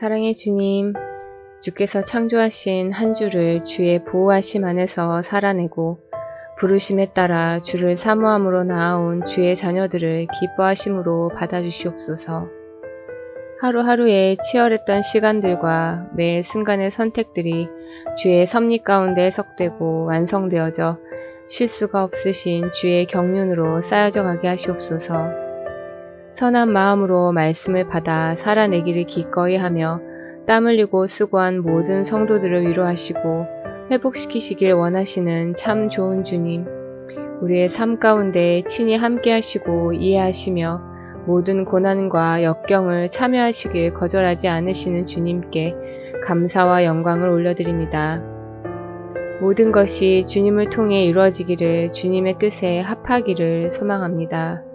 사랑의 주님, 주께서 창조하신 한 주를 주의 보호하심 안에서 살아내고 부르심에 따라 주를 사모함으로 나아온 주의 자녀들을 기뻐하심으로 받아주시옵소서. 하루하루의 치열했던 시간들과 매 순간의 선택들이 주의 섭리 가운데 해석되고 완성되어져 실수가 없으신 주의 경륜으로 쌓여져 가게 하시옵소서. 선한 마음으로 말씀을 받아 살아내기를 기꺼이 하며 땀 흘리고 수고한 모든 성도들을 위로하시고 회복시키시길 원하시는 참 좋은 주님, 우리의 삶 가운데 친히 함께 하시고 이해하시며 모든 고난과 역경을 참여하시길 거절하지 않으시는 주님께 감사와 영광을 올려드립니다. 모든 것이 주님을 통해 이루어지기를 주님의 뜻에 합하기를 소망합니다.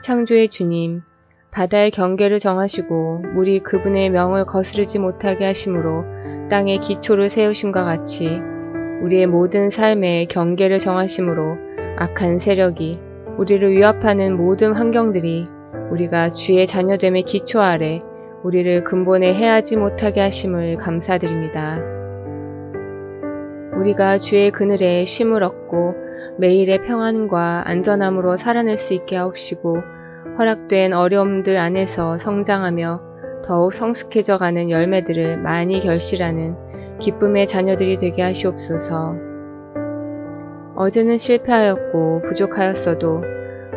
창조의 주님, 바다의 경계를 정하시고 물이 그분의 명을 거스르지 못하게 하심으로 땅의 기초를 세우심과 같이 우리의 모든 삶의 경계를 정하심으로 악한 세력이 우리를 위협하는 모든 환경들이 우리가 주의 자녀됨의 기초 아래 우리를 근본에 해하지 못하게 하심을 감사드립니다. 우리가 주의 그늘에 쉼을 얻고 매일의 평안과 안전함으로 살아낼 수 있게 하옵시고 허락된 어려움들 안에서 성장하며 더욱 성숙해져 가는 열매들을 많이 결실하는 기쁨의 자녀들이 되게 하시옵소서. 어제는 실패하였고 부족하였어도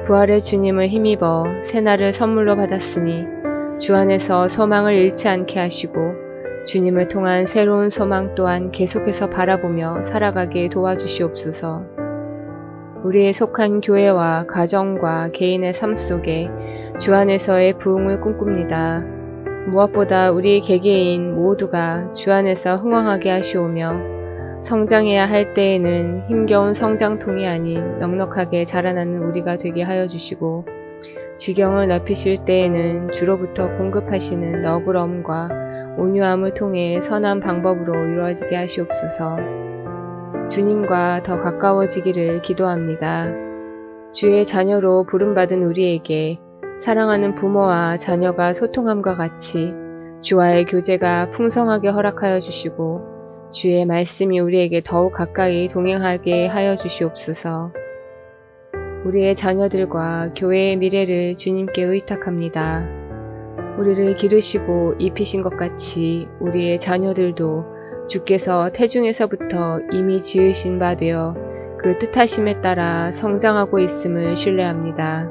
부활의 주님을 힘입어 새날을 선물로 받았으니 주 안에서 소망을 잃지 않게 하시고 주님을 통한 새로운 소망 또한 계속해서 바라보며 살아가게 도와주시옵소서. 우리의 속한 교회와 가정과 개인의 삶 속에 주 안에서의 부흥을 꿈꿉니다. 무엇보다 우리 개개인 모두가 주 안에서 흥왕하게 하시오며 성장해야 할 때에는 힘겨운 성장통이 아닌 넉넉하게 자라나는 우리가 되게 하여 주시고 지경을 넓히실 때에는 주로부터 공급하시는 너그러움과 온유함을 통해 선한 방법으로 이루어지게 하시옵소서. 주님과 더 가까워지기를 기도합니다. 주의 자녀로 부름받은 우리에게 사랑하는 부모와 자녀가 소통함과 같이 주와의 교제가 풍성하게 허락하여 주시고 주의 말씀이 우리에게 더욱 가까이 동행하게 하여 주시옵소서. 우리의 자녀들과 교회의 미래를 주님께 의탁합니다. 우리를 기르시고 입히신 것 같이 우리의 자녀들도 주께서 태중에서부터 이미 지으신 바 되어 그 뜻하심에 따라 성장하고 있음을 신뢰합니다.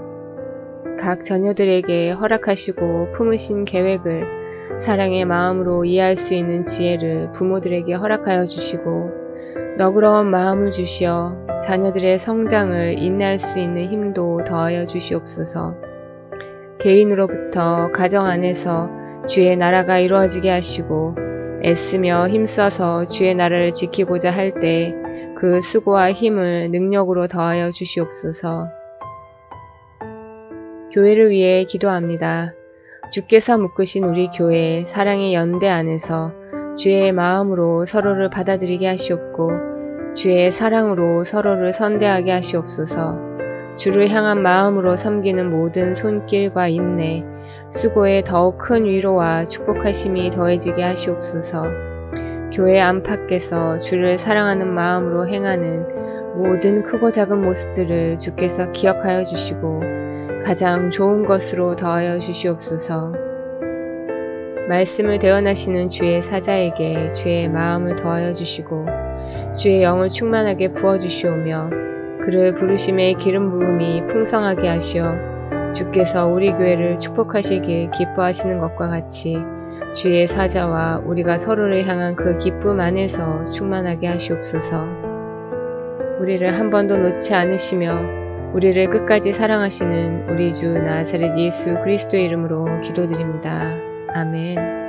각 자녀들에게 허락하시고 품으신 계획을 사랑의 마음으로 이해할 수 있는 지혜를 부모들에게 허락하여 주시고 너그러운 마음을 주시어 자녀들의 성장을 인내할 수 있는 힘도 더하여 주시옵소서. 개인으로부터 가정 안에서 주의 나라가 이루어지게 하시고 애쓰며 힘써서 주의 나라를 지키고자 할 때 그 수고와 힘을 능력으로 더하여 주시옵소서. 교회를 위해 기도합니다. 주께서 묶으신 우리 교회 사랑의 연대 안에서 주의 마음으로 서로를 받아들이게 하시옵고 주의 사랑으로 서로를 선대하게 하시옵소서. 주를 향한 마음으로 섬기는 모든 손길과 인내, 수고에 더욱 큰 위로와 축복하심이 더해지게 하시옵소서. 교회 안팎에서 주를 사랑하는 마음으로 행하는 모든 크고 작은 모습들을 주께서 기억하여 주시고 가장 좋은 것으로 더하여 주시옵소서. 말씀을 대언하시는 주의 사자에게 주의 마음을 더하여 주시고 주의 영을 충만하게 부어 주시오며 그를 부르심의 기름 부음이 풍성하게 하시어 주께서 우리 교회를 축복하시길 기뻐하시는 것과 같이 주의 사자와 우리가 서로를 향한 그 기쁨 안에서 충만하게 하시옵소서. 우리를 한 번도 놓지 않으시며 우리를 끝까지 사랑하시는 우리 주 나사렛 예수 그리스도의 이름으로 기도드립니다. 아멘.